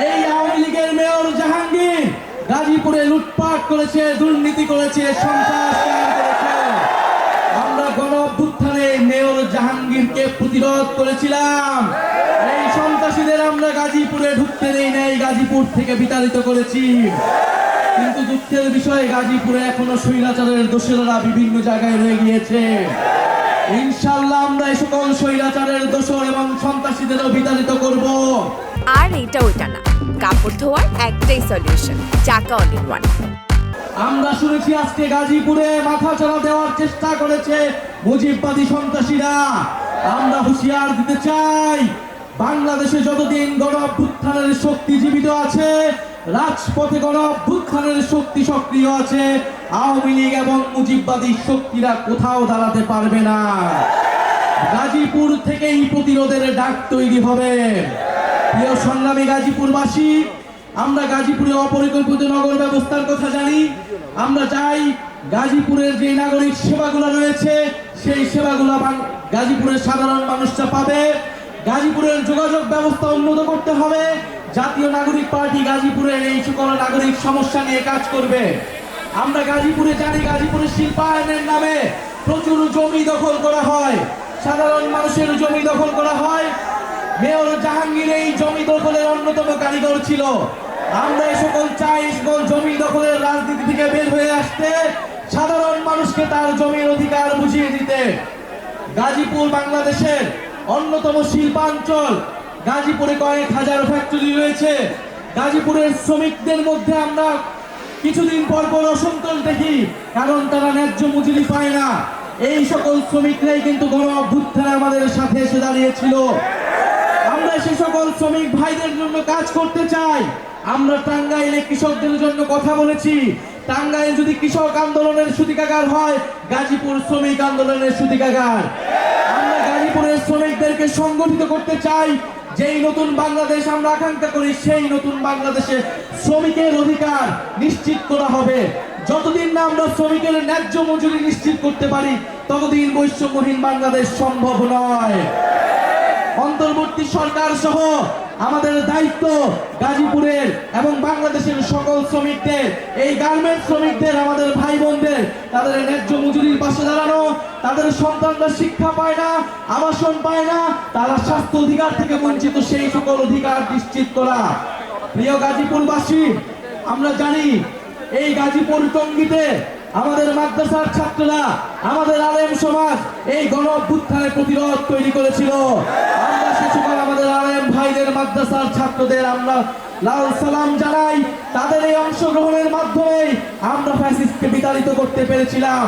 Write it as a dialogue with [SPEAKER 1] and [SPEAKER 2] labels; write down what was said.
[SPEAKER 1] এই আওয়ামী লীগের মেয়র জাহাঙ্গীর গাজীপুরে লুটপাট করেছে, দুর্নীতি করেছে, সন্ত্রাস আমরা গণ অভ্যুত্থানে মেয়র জাহাঙ্গীরকে প্রতিরোধ করেছিলাম। এই সন্ত্রাসীদের আমরা গাজীপুরে ঢুকতে দেই নাই, গাজীপুর থেকে বিতাড়িত করেছি। কিন্তু দুঃখের বিষয়ে গাজীপুরে এখনও স্বৈরাচারের দোষরেরা বিভিন্ন জায়গায় রয়ে গিয়েছে। ইনশাল্লাহ আমরা এই সকল স্বৈরাচারের দোষর এবং সন্ত্রাসীদেরও বিতাড়িত করব।
[SPEAKER 2] আর এটা ওইটা না। কাপড় ধোয়ার একটাই সলিউশন চাকা অল ইন ওয়ান
[SPEAKER 1] আমরা শুনেছি আজকে গাজীপুরে মাথা চালা দেওয়ার চেষ্টা করেছে মুজিববাদী সন্ত্রাসীরা। আমরা হুঁশিয়ার দিতে চাই, বাংলাদেশে যতদিন গণ অভ্যুত্থানের শক্তি জীবিত আছে, রাজপথে গণ অভ্যুত্থানের শক্তি সক্রিয় আছে, আওয়ামী লীগ এবং মুজিববাদী শক্তিরা কোথাও দাঁড়াতে পারবে না। গাজীপুর থেকেই প্রতিরোধের ডাক তৈরি হবে। প্রিয় সংগ্রামী গাজীপুরবাসী, আমরা গাজীপুরে অপরিকল্পিত নগর ব্যবস্থার কথা জানি। আমরা চাই গাজীপুরের যে নাগরিক সেবাগুলো রয়েছে, সেই সেবাগুলো গাজীপুরের সাধারণ মানুষরা পাবে। গাজীপুরের যোগাযোগ ব্যবস্থা উন্নত করতে হবে। জাতীয় নাগরিক পার্টি গাজীপুরের এই সকল নাগরিক সমস্যা নিয়ে কাজ করবে। আমরা গাজীপুরে জানি গাজীপুরের শিল্পায়নের নামে প্রচুর জমি দখল করা হয়। সাধারণ মানুষের জমি দখল করা হয়। মেয়র জাহাঙ্গীর এই জমি দখলের অন্যতম কারিগর ছিল। আমরা এই সকল চাই সকল জমি দখলের রাজনীতি থেকে বের হয়ে আসতে, সাধারণ মানুষকে তার জমির অধিকার বুঝিয়ে দিতে। গাজীপুর বাংলাদেশের অন্যতম শিল্পাঞ্চল। গাজীপুরে কয়েক হাজার ফ্যাক্টরি রয়েছে। গাজীপুরের শ্রমিকদের মধ্যে আমরা কিছুদিন পর পর অসন্তোষ দেখি, কারণ তারা ন্যায্য মজুরি পায় না। এই সকল শ্রমিকরাই কিন্তু গণ অভ্যুত্থানে আমাদের সাথে এসে দাঁড়িয়েছিল। আমরা সে সকল শ্রমিক ভাইদের জন্য কাজ করতে চাই। আমরা টাঙ্গাইলে কৃষকদের জন্য কথা বলেছি। টাঙ্গাইল যদি কৃষক আন্দোলনের সুতিকাগার হয়, গাজীপুর শ্রমিক আন্দোলনের সুতিকাগার। আমরা গাজীপুরের শ্রমিকদেরকে সংগঠিত করতে চাই। যেই নতুন বাংলাদেশ আমরা আকাঙ্ক্ষা করি, সেই নতুন বাংলাদেশে শ্রমিকের অধিকার নিশ্চিত করা হবে। যতদিন না আমরা শ্রমিকের ন্যায্য মজুরি নিশ্চিত করতে পারি, ততদিন বৈষম্যহীন বাংলাদেশ সম্ভব নয়। অন্তর্বর্তী সরকার সহ আমাদের দায়িত্ব গাজীপুরের এবং বাংলাদেশের সকল শ্রমিকদের, এই গার্মেন্ট শ্রমিকদের, আমাদের ভাই বোনদের তাদের ন্যায্য মজুরির পাশে দাঁড়ানো, তাদের সন্তানরা শিক্ষা পায় না, আবাসন পায় না, তারা স্বাস্থ্য অধিকার থেকে বঞ্চিত, সেই সকল অধিকার নিশ্চিত করা। প্রিয় গাজীপুরবাসী, আমরা জানি এই গাজীপুর টঙ্গিতে আমাদের মাদ্রাসার ছাত্ররা, আমাদের আলেম সমাজ এই গণ প্রতিরোধ তৈরি করেছিল। আমরা আমাদের আলেম ভাইদের মাদ্রাসার ছাত্রদের আমরা লাল সালাম জানাই। তাদের এই অংশগ্রহণের মাধ্যমে আমরা ফ্যাসিস্টকে বিতাড়িত করতে পেরেছিলাম।